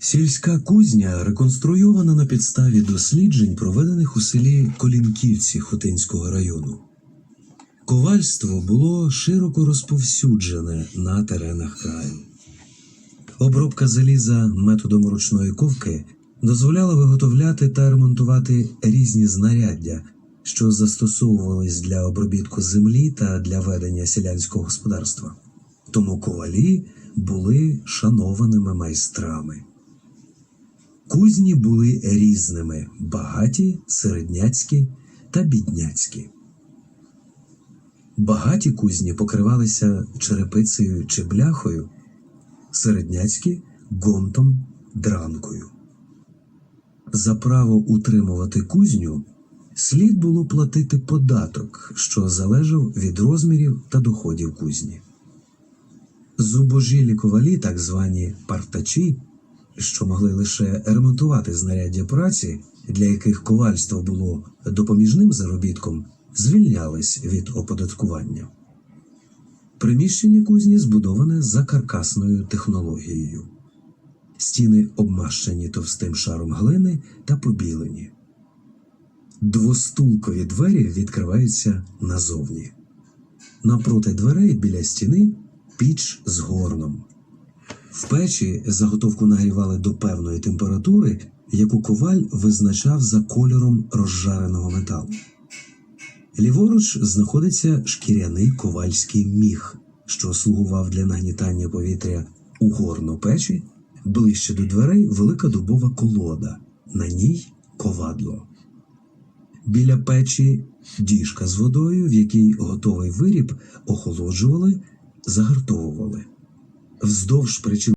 Сільська кузня реконструйована на підставі досліджень, проведених у селі Колінківці Хотинського району. Ковальство було широко розповсюджене на теренах краю. Обробка заліза методом ручної ковки дозволяла виготовляти та ремонтувати різні знаряддя, що застосовувались для обробітку землі та для ведення селянського господарства. Тому ковалі були шанованими майстрами. Кузні були різними багаті, середняцькі та бідняцькі. Багаті кузні покривалися черепицею чи бляхою, середняцькі гонтом дранкою. За право утримувати кузню слід було платити податок, що залежав від розмірів та доходів кузні. Зубожілі ковалі, так звані партачі, що могли лише ремонтувати знаряддя праці, для яких ковальство було допоміжним заробітком, звільнялись від оподаткування. Приміщення кузні збудоване за каркасною технологією. Стіни обмащені товстим шаром глини та побілені. Двостулкові двері відкриваються назовні. Напроти дверей біля стіни піч з горном. В печі заготовку нагрівали до певної температури, яку коваль визначав за кольором розжареного металу. Ліворуч знаходиться шкіряний ковальський міг, що слугував для нагнітання повітря у горно печі, ближче до дверей велика дубова колода, на ній ковадло. Біля печі діжка з водою, в якій готовий виріб охолоджували, загартовували. Вздовж причин